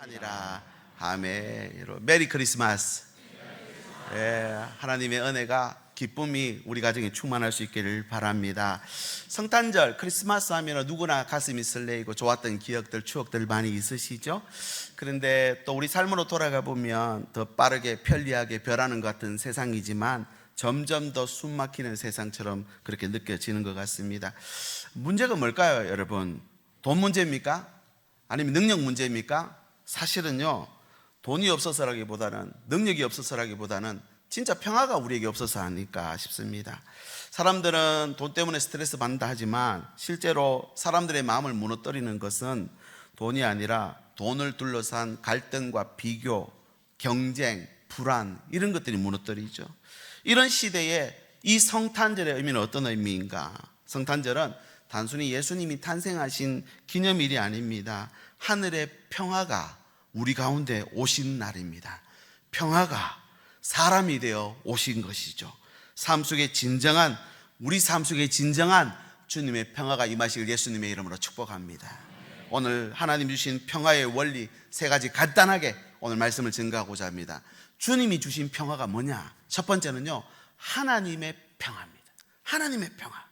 하니라. 아멘. 메리 크리스마스. 예, 하나님의 은혜가 기쁨이 우리 가정에 충만할 수 있기를 바랍니다. 성탄절 크리스마스 하면 누구나 가슴이 설레이고 좋았던 기억들, 추억들 많이 있으시죠? 그런데 또 우리 삶으로 돌아가 보면 더 빠르게 편리하게 변하는 것 같은 세상이지만 점점 더 숨 막히는 세상처럼 그렇게 느껴지는 것 같습니다. 문제가 뭘까요, 여러분? 돈 문제입니까? 아니면 능력 문제입니까? 사실은요, 돈이 없어서라기보다는 능력이 없어서라기보다는 진짜 평화가 우리에게 없어서 아닐까 싶습니다. 사람들은 돈 때문에 스트레스 받는다 하지만 실제로 사람들의 마음을 무너뜨리는 것은 돈이 아니라 돈을 둘러싼 갈등과 비교, 경쟁, 불안 이런 것들이 무너뜨리죠. 이런 시대에 이 성탄절의 의미는 어떤 의미인가? 성탄절은 단순히 예수님이 탄생하신 기념일이 아닙니다. 하늘의 평화가 우리 가운데 오신 날입니다. 평화가 사람이 되어 오신 것이죠. 삶 속에 진정한 우리 삶 속에 진정한 주님의 평화가 임하시길 예수님의 이름으로 축복합니다. 오늘 하나님 주신 평화의 원리 세 가지 간단하게 오늘 말씀을 증가하고자 합니다. 주님이 주신 평화가 뭐냐? 첫 번째는요. 하나님의 평화입니다. 하나님의 평화.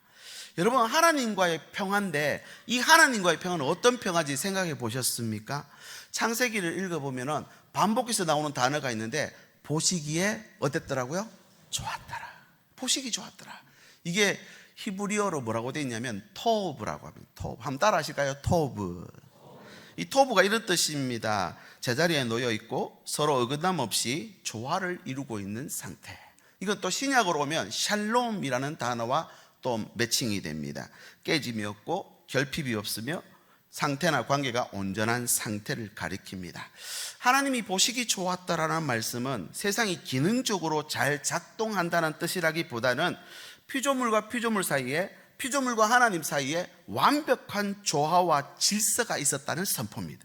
여러분 하나님과의 평화인데 이 하나님과의 평화는 어떤 평화인지 생각해 보셨습니까? 창세기를 읽어보면은 반복해서 나오는 단어가 있는데 보시기에 어땠더라고요? 좋았더라. 보시기 좋았더라. 이게 히브리어로 뭐라고 되어 있냐면 토브라고 합니다. 토브. 한번 따라 하실까요? 토브. 이 토브가 이런 뜻입니다. 제자리에 놓여 있고 서로 어긋남 없이 조화를 이루고 있는 상태. 이건 또 신약으로 오면 샬롬이라는 단어와 또 매칭이 됩니다. 깨짐이 없고 결핍이 없으며 상태나 관계가 온전한 상태를 가리킵니다. 하나님이 보시기 좋았다라는 말씀은 세상이 기능적으로 잘 작동한다는 뜻이라기보다는 피조물과 피조물 사이에 피조물과 하나님 사이에 완벽한 조화와 질서가 있었다는 선포입니다.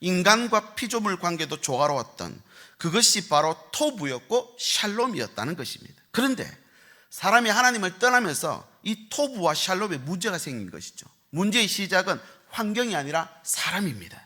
인간과 피조물 관계도 조화로웠던 그것이 바로 토부였고 샬롬이었다는 것입니다. 그런데 사람이 하나님을 떠나면서 이 토부와 샬롬에 문제가 생긴 것이죠. 문제의 시작은 환경이 아니라 사람입니다.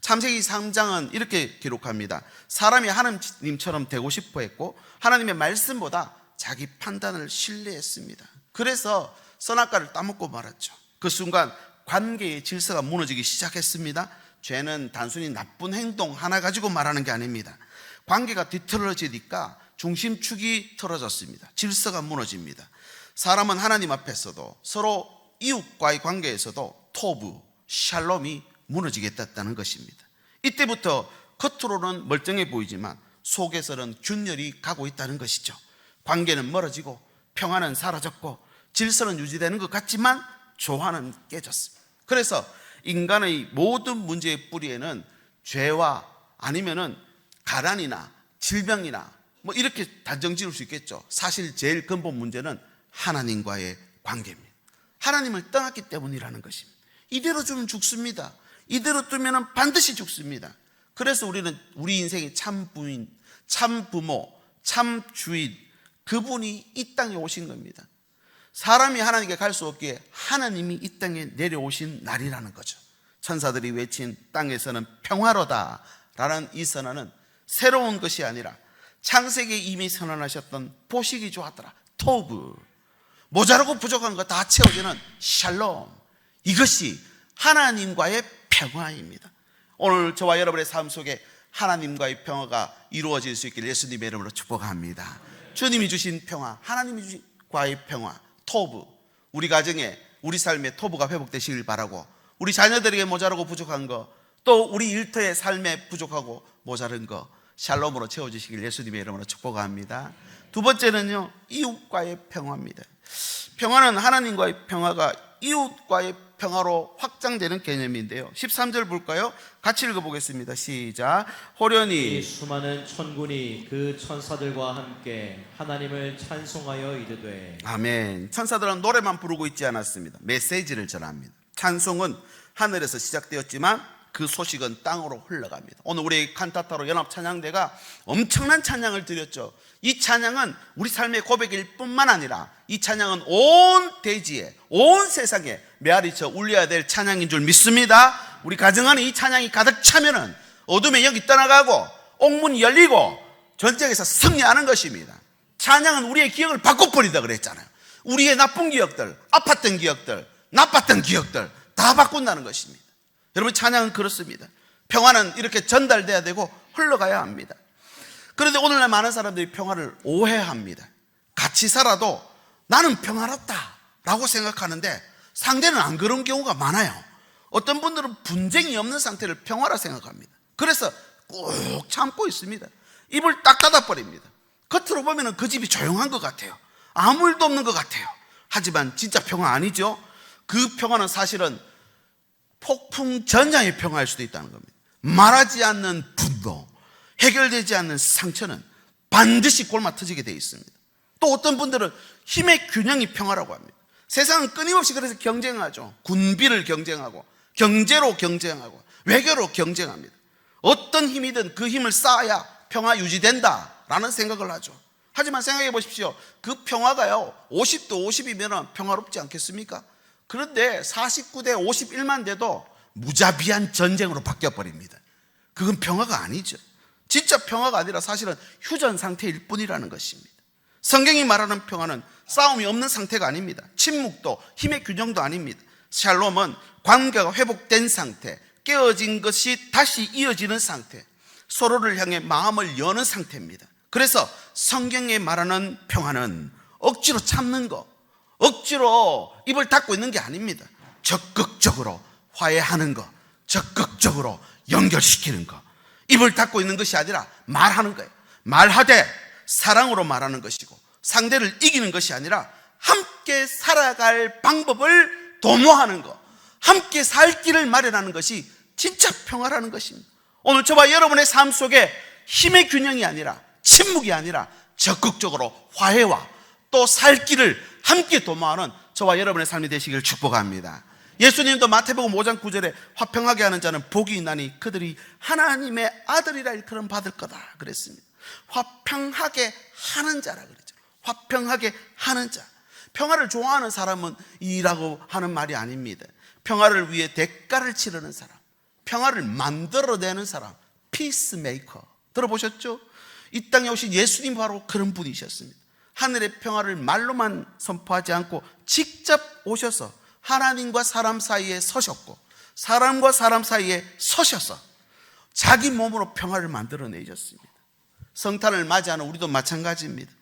참세기 3장은 이렇게 기록합니다. 사람이 하나님처럼 되고 싶어 했고 하나님의 말씀보다 자기 판단을 신뢰했습니다. 그래서 선악과를 따먹고 말았죠. 그 순간 관계의 질서가 무너지기 시작했습니다. 죄는 단순히 나쁜 행동 하나 가지고 말하는 게 아닙니다. 관계가 뒤틀어지니까 중심축이 틀어졌습니다. 질서가 무너집니다. 사람은 하나님 앞에서도 서로 이웃과의 관계에서도 토부, 샬롬이 무너지게 됐다는 것입니다. 이때부터 겉으로는 멀쩡해 보이지만 속에서는 균열이 가고 있다는 것이죠. 관계는 멀어지고 평화는 사라졌고 질서는 유지되는 것 같지만 조화는 깨졌습니다. 그래서 인간의 모든 문제의 뿌리에는 죄와 아니면은 가난이나 질병이나 뭐 이렇게 단정 지을 수 있겠죠. 사실 제일 근본 문제는 하나님과의 관계입니다. 하나님을 떠났기 때문이라는 것입니다. 이대로 두면 죽습니다. 이대로 두면 반드시 죽습니다. 그래서 우리는 우리 인생의 참 부인, 참 부모, 참 주인, 그분이 이 땅에 오신 겁니다. 사람이 하나님께 갈 수 없기에 하나님이 이 땅에 내려오신 날이라는 거죠. 천사들이 외친 땅에서는 평화로다 라는 이 선언은 새로운 것이 아니라 창세기에 이미 선언하셨던 보시기 좋았더라. 토브. 모자라고 부족한 거 다 채워지는 샬롬. 이것이 하나님과의 평화입니다. 오늘 저와 여러분의 삶 속에 하나님과의 평화가 이루어질 수 있길 예수님의 이름으로 축복합니다. 주님이 주신 평화, 하나님이 주신 과의 평화, 토부. 우리 가정에 우리 삶의 토부가 회복되시길 바라고 우리 자녀들에게 모자라고 부족한 거, 또 우리 일터의 삶에 부족하고 모자른 거 샬롬으로 채워주시길 예수님의 이름으로 축복합니다. 두 번째는요, 이웃과의 평화입니다. 평화는 하나님과의 평화가 이웃과의 평화로 확장되는 개념인데요. 13절 볼까요? 같이 읽어보겠습니다. 시작. 이 호련히 수많은 천군이 그 천사들과 함께 하나님을 찬송하여 이르되 아멘. 천사들은 노래만 부르고 있지 않았습니다. 메시지를 전합니다. 찬송은 하늘에서 시작되었지만 그 소식은 땅으로 흘러갑니다. 오늘 우리 칸타타로 연합 찬양대가 엄청난 찬양을 드렸죠. 이 찬양은 우리 삶의 고백일 뿐만 아니라 이 찬양은 온 대지에, 온 세상에 메아리쳐 울려야 될 찬양인 줄 믿습니다. 우리 가정 안에 이 찬양이 가득 차면은 어둠의 영이 떠나가고 옥문이 열리고 전쟁에서 승리하는 것입니다. 찬양은 우리의 기억을 바꿔버리다 그랬잖아요. 우리의 나쁜 기억들, 아팠던 기억들, 나빴던 기억들 다 바꾼다는 것입니다. 여러분 찬양은 그렇습니다. 평화는 이렇게 전달돼야 되고 흘러가야 합니다. 그런데 오늘날 많은 사람들이 평화를 오해합니다. 같이 살아도 나는 평화롭다 라고 생각하는데 상대는 안 그런 경우가 많아요. 어떤 분들은 분쟁이 없는 상태를 평화라 생각합니다. 그래서 꾹 참고 있습니다. 입을 딱 닫아버립니다. 겉으로 보면 그 집이 조용한 것 같아요. 아무 일도 없는 것 같아요. 하지만 진짜 평화 아니죠? 그 평화는 사실은 폭풍 전야의 평화일 수도 있다는 겁니다. 말하지 않는 분노, 해결되지 않는 상처는 반드시 골마 터지게 되어 있습니다. 또 어떤 분들은 힘의 균형이 평화라고 합니다. 세상은 끊임없이 그래서 경쟁하죠. 군비를 경쟁하고, 경제로 경쟁하고, 외교로 경쟁합니다. 어떤 힘이든 그 힘을 쌓아야 평화 유지된다라는 생각을 하죠. 하지만 생각해 보십시오. 그 평화가요, 50도 50이면 평화롭지 않겠습니까? 그런데 49대 51만 돼도 무자비한 전쟁으로 바뀌어버립니다. 그건 평화가 아니죠. 진짜 평화가 아니라 사실은 휴전 상태일 뿐이라는 것입니다. 성경이 말하는 평화는 싸움이 없는 상태가 아닙니다. 침묵도 힘의 균형도 아닙니다. 샬롬은 관계가 회복된 상태, 깨어진 것이 다시 이어지는 상태, 서로를 향해 마음을 여는 상태입니다. 그래서 성경에 말하는 평화는 억지로 참는 거, 억지로 입을 닫고 있는 게 아닙니다. 적극적으로 화해하는 거, 적극적으로 연결시키는 거. 입을 닫고 있는 것이 아니라 말하는 거예요. 말하되 사랑으로 말하는 것이고 상대를 이기는 것이 아니라 함께 살아갈 방법을 도모하는 것. 함께 살 길을 마련하는 것이 진짜 평화라는 것입니다. 오늘 저와 여러분의 삶 속에 힘의 균형이 아니라 침묵이 아니라 적극적으로 화해와 또 살 길을 함께 도모하는 저와 여러분의 삶이 되시기를 축복합니다. 예수님도 마태복음 5장 9절에 화평하게 하는 자는 복이 있나니 그들이 하나님의 아들이라 일컬음 받을 거다 그랬습니다. 화평하게 하는 자라 그랬죠. 화평하게 하는 자. 평화를 좋아하는 사람은 이라고 하는 말이 아닙니다. 평화를 위해 대가를 치르는 사람. 평화를 만들어내는 사람. 피스메이커. 들어보셨죠? 이 땅에 오신 예수님 바로 그런 분이셨습니다. 하늘의 평화를 말로만 선포하지 않고 직접 오셔서 하나님과 사람 사이에 서셨고 사람과 사람 사이에 서셔서 자기 몸으로 평화를 만들어내셨습니다. 성탄을 맞이하는 우리도 마찬가지입니다.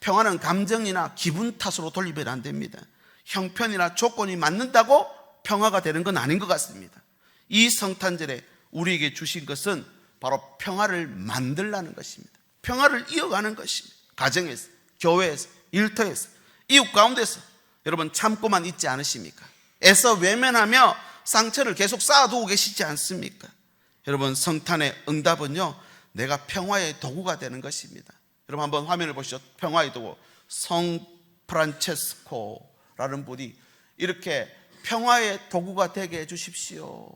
평화는 감정이나 기분 탓으로 돌리면 안 됩니다. 형편이나 조건이 맞는다고 평화가 되는 건 아닌 것 같습니다. 이 성탄절에 우리에게 주신 것은 바로 평화를 만들라는 것입니다. 평화를 이어가는 것입니다. 가정에서, 교회에서, 일터에서, 이웃 가운데서 여러분 참고만 있지 않으십니까? 애써 외면하며 상처를 계속 쌓아두고 계시지 않습니까? 여러분 성탄의 응답은요 내가 평화의 도구가 되는 것입니다. 여러분 한번 화면을 보시죠. 평화의 도구 성 프란체스코라는 분이 이렇게 평화의 도구가 되게 해주십시오.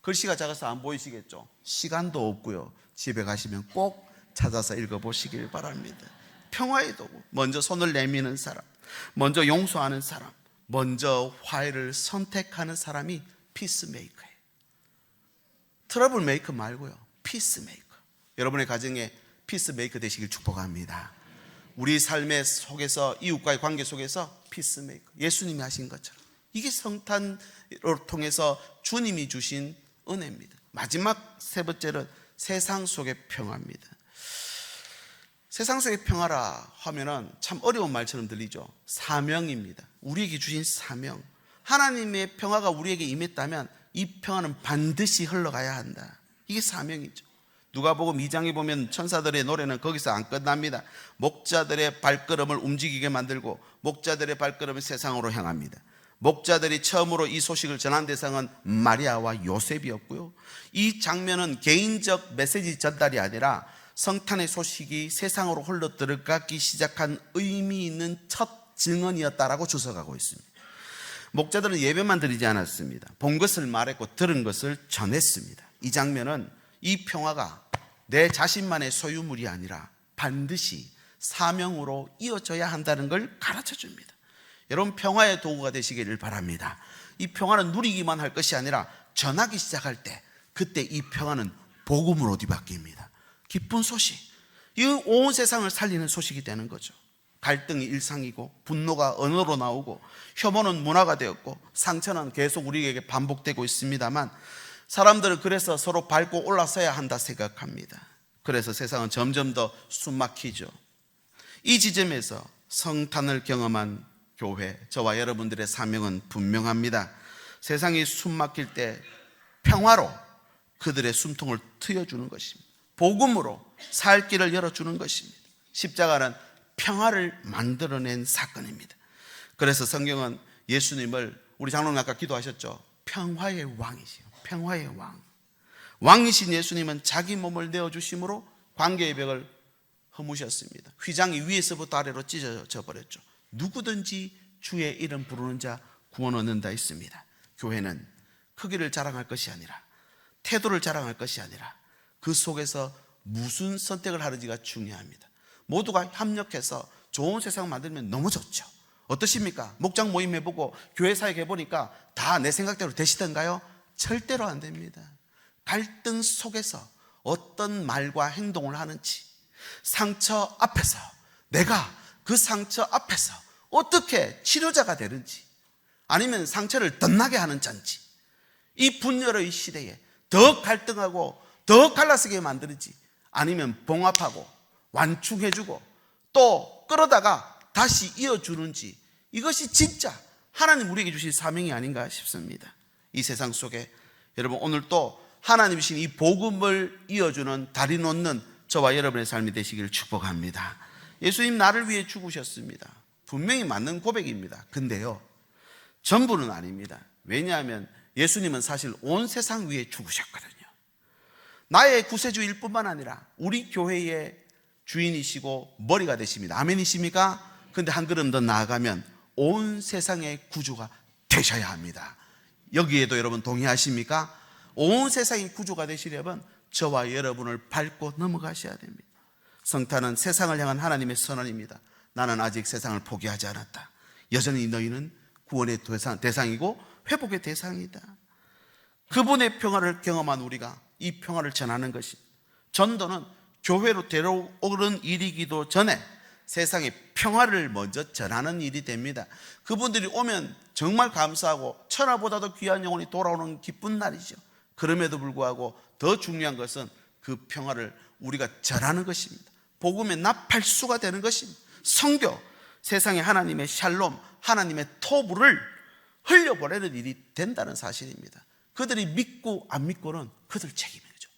글씨가 작아서 안 보이시겠죠? 시간도 없고요. 집에 가시면 꼭 찾아서 읽어보시길 바랍니다. 평화의 도구. 먼저 손을 내미는 사람, 먼저 용서하는 사람, 먼저 화해를 선택하는 사람이 피스메이커예요. 트러블 메이커 말고요. 피스메이커. 여러분의 가정에 피스메이커 되시길 축복합니다. 우리 삶의 속에서 이웃과의 관계 속에서 피스메이커. 예수님이 하신 것처럼. 이게 성탄을 통해서 주님이 주신 은혜입니다. 마지막 세 번째는 세상 속의 평화입니다. 세상 속의 평화라 하면은 참 어려운 말처럼 들리죠. 사명입니다. 우리에게 주신 사명. 하나님의 평화가 우리에게 임했다면 이 평화는 반드시 흘러가야 한다. 이게 사명이죠. 누가복음 2장에 보면 천사들의 노래는 거기서 안 끝납니다. 목자들의 발걸음을 움직이게 만들고 목자들의 발걸음을 세상으로 향합니다. 목자들이 처음으로 이 소식을 전한 대상은 마리아와 요셉이었고요. 이 장면은 개인적 메시지 전달이 아니라 성탄의 소식이 세상으로 흘러 들어가기 시작한 의미 있는 첫 증언이었다라고 주석하고 있습니다. 목자들은 예배만 드리지 않았습니다. 본 것을 말했고 들은 것을 전했습니다. 이 장면은 이 평화가 내 자신만의 소유물이 아니라 반드시 사명으로 이어져야 한다는 걸 가르쳐 줍니다. 여러분 평화의 도구가 되시기를 바랍니다. 이 평화는 누리기만 할 것이 아니라 전하기 시작할 때 그때 이 평화는 복음으로 뒤바뀝니다. 기쁜 소식. 이 온 세상을 살리는 소식이 되는 거죠. 갈등이 일상이고 분노가 언어로 나오고 혐오는 문화가 되었고 상처는 계속 우리에게 반복되고 있습니다만 사람들은 그래서 서로 밟고 올라서야 한다 생각합니다. 그래서 세상은 점점 더 숨막히죠. 이 지점에서 성탄을 경험한 교회, 저와 여러분들의 사명은 분명합니다. 세상이 숨막힐 때 평화로 그들의 숨통을 트여주는 것입니다. 복음으로 살 길을 열어주는 것입니다. 십자가는 평화를 만들어낸 사건입니다. 그래서 성경은 예수님을 우리 장로님 아까 기도하셨죠. 평화의 왕이시요. 평화의 왕. 왕이신 예수님은 자기 몸을 내어주심으로 관계의 벽을 허무셨습니다. 휘장이 위에서부터 아래로 찢어져 버렸죠. 누구든지 주의 이름 부르는 자 구원 얻는다 있습니다. 교회는 크기를 자랑할 것이 아니라 태도를 자랑할 것이 아니라 그 속에서 무슨 선택을 하는지가 중요합니다. 모두가 협력해서 좋은 세상 만들면 너무 좋죠. 어떠십니까? 목장 모임 해보고 교회 사역 해보니까 다 내 생각대로 되시던가요? 절대로 안 됩니다. 갈등 속에서 어떤 말과 행동을 하는지 상처 앞에서 내가 그 상처 앞에서 어떻게 치료자가 되는지 아니면 상처를 덧나게 하는 잔지 이 분열의 시대에 더 갈등하고 더 갈라서게 만드는지 아니면 봉합하고 완충해주고 또 끌어다가 다시 이어주는지 이것이 진짜 하나님 우리에게 주신 사명이 아닌가 싶습니다. 이 세상 속에 여러분 오늘 또 하나님 주신 이 복음을 이어주는 다리 놓는 저와 여러분의 삶이 되시기를 축복합니다. 예수님 나를 위해 죽으셨습니다. 분명히 맞는 고백입니다. 근데요, 전부는 아닙니다. 왜냐하면 예수님은 사실 온 세상 위에 죽으셨거든요. 나의 구세주일 뿐만 아니라 우리 교회의 주인이시고 머리가 되십니다. 아멘이십니까? 근데 한 걸음 더 나아가면 온 세상의 구주가 되셔야 합니다. 여기에도 여러분 동의하십니까? 온 세상의 구주가 되시려면 저와 여러분을 밟고 넘어가셔야 됩니다. 성탄은 세상을 향한 하나님의 선언입니다. 나는 아직 세상을 포기하지 않았다. 여전히 너희는 구원의 대상, 대상이고 회복의 대상이다. 그분의 평화를 경험한 우리가 이 평화를 전하는 것이 전도는 교회로 데려오는 일이기도 전에 세상에 평화를 먼저 전하는 일이 됩니다. 그분들이 오면 정말 감사하고 천하보다도 귀한 영혼이 돌아오는 기쁜 날이죠. 그럼에도 불구하고 더 중요한 것은 그 평화를 우리가 전하는 것입니다. 복음의 나팔수가 되는 것입니다. 성교, 세상에 하나님의 샬롬, 하나님의 토부를 흘려보내는 일이 된다는 사실입니다. 그들이 믿고 안 믿고는 그들 책임이죠.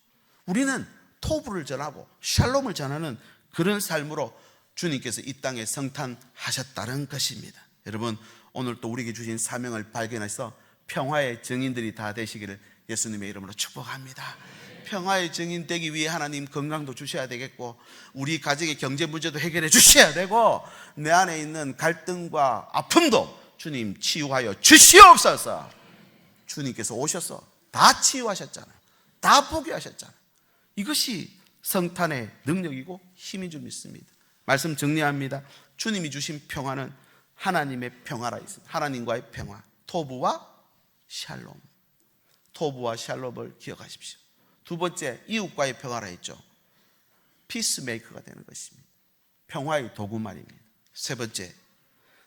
우리는 토부를 전하고 샬롬을 전하는 그런 삶으로 주님께서 이 땅에 성탄하셨다는 것입니다. 여러분 오늘 또 우리에게 주신 사명을 발견해서 평화의 증인들이 다 되시기를 예수님의 이름으로 축복합니다. 평화의 증인 되기 위해 하나님 건강도 주셔야 되겠고 우리 가정의 경제 문제도 해결해 주셔야 되고 내 안에 있는 갈등과 아픔도 주님 치유하여 주시옵소서. 주님께서 오셔서 다 치유하셨잖아요. 다 포기하셨잖아요. 이것이 성탄의 능력이고 힘인 줄 믿습니다. 말씀 정리합니다. 주님이 주신 평화는 하나님의 평화라 있습니다. 하나님과의 평화, 토부와 샬롬. 토부와 샬롬을 기억하십시오. 두 번째, 이웃과의 평화라 했죠. 피스메이커가 되는 것입니다. 평화의 도구 말입니다. 세 번째,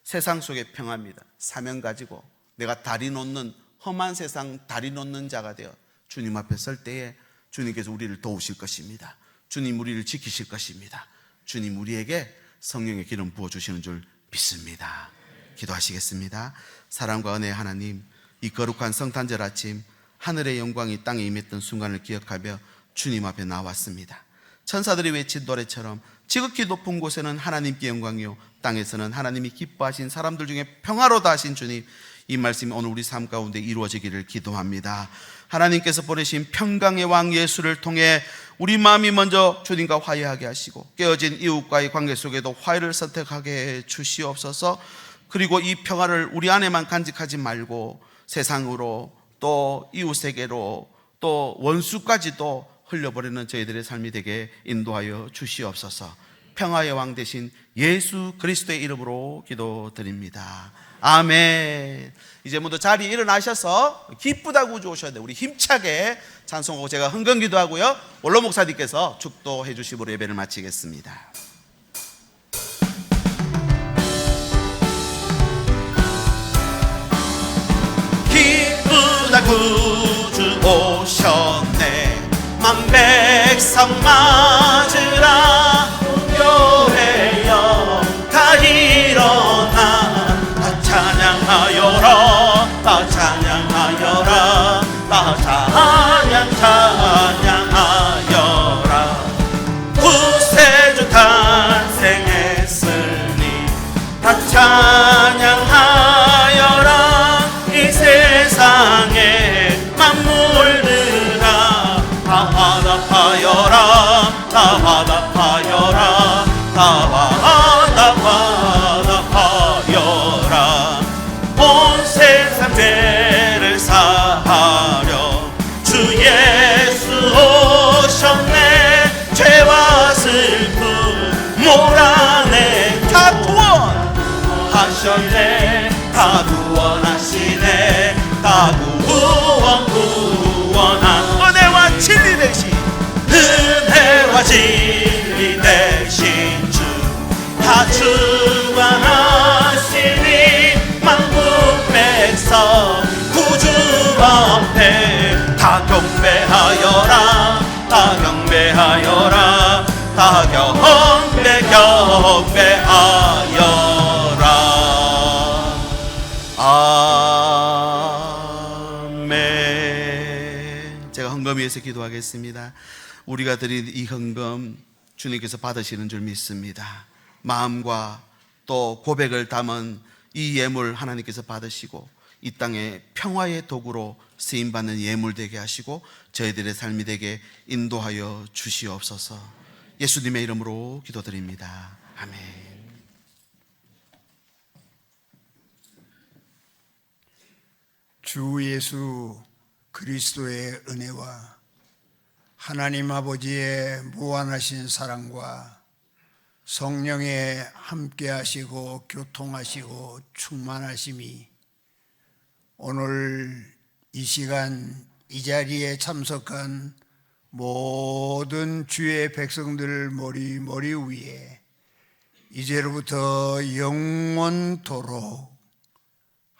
세상 속의 평화입니다. 사명 가지고 내가 다리 놓는 험한 세상 다리 놓는 자가 되어 주님 앞에 설 때에 주님께서 우리를 도우실 것입니다. 주님 우리를 지키실 것입니다. 주님 우리에게 성령의 기름 부어 주시는 줄 믿습니다. 기도하시겠습니다. 사랑과 은혜의 하나님, 이 거룩한 성탄절 아침 하늘의 영광이 땅에 임했던 순간을 기억하며 주님 앞에 나왔습니다. 천사들이 외친 노래처럼 지극히 높은 곳에는 하나님께 영광이요 땅에서는 하나님이 기뻐하신 사람들 중에 평화로다 하신 주님 이 말씀이 오늘 우리 삶 가운데 이루어지기를 기도합니다. 하나님께서 보내신 평강의 왕 예수를 통해 우리 마음이 먼저 주님과 화해하게 하시고 깨어진 이웃과의 관계 속에도 화해를 선택하게 해 주시옵소서. 그리고 이 평화를 우리 안에만 간직하지 말고 세상으로 또 이웃에게로 또 원수까지도 흘려버리는 저희들의 삶이 되게 인도하여 주시옵소서. 평화의 왕 되신 예수 그리스도의 이름으로 기도드립니다. 아멘. 이제 모두 자리에 일어나셔서 기쁘다고 주셔야 돼요. 우리 힘차게 찬송하고 제가 흥건 기도 하고요. 원로 목사님께서 축도해 주심으로 예배를 마치겠습니다. 기쁘다 구주 오셨네 만백성 맞으라 구원하셨네 다 구원하시네. 다 구원 구원한. 은혜와 진리 대신. 은혜와 진리 대신 주다 주관하시니 만국 백성 구주 앞에 다 경배하여라. 다 경배하여라. 다 경배 경배 아멘 제가 헌금 위해서 기도하겠습니다 우리가 드린 이 헌금 주님께서 받으시는 줄 믿습니다 마음과 또 고백을 담은 이 예물 하나님께서 받으시고 이 땅에 평화의 도구로 쓰임 받는 예물 되게 하시고 저희들의 삶이 되게 인도하여 주시옵소서. 예수님의 이름으로 기도드립니다. 아멘. 주 예수 그리스도의 은혜와 하나님 아버지의 무한하신 사랑과 성령의 함께 하시고 교통하시고 충만하심이 오늘 이 시간 이 자리에 참석한 모든 주의 백성들 머리 머리 위에 이제로부터 영원토록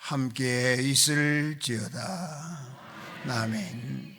함께 있을지어다. 아멘.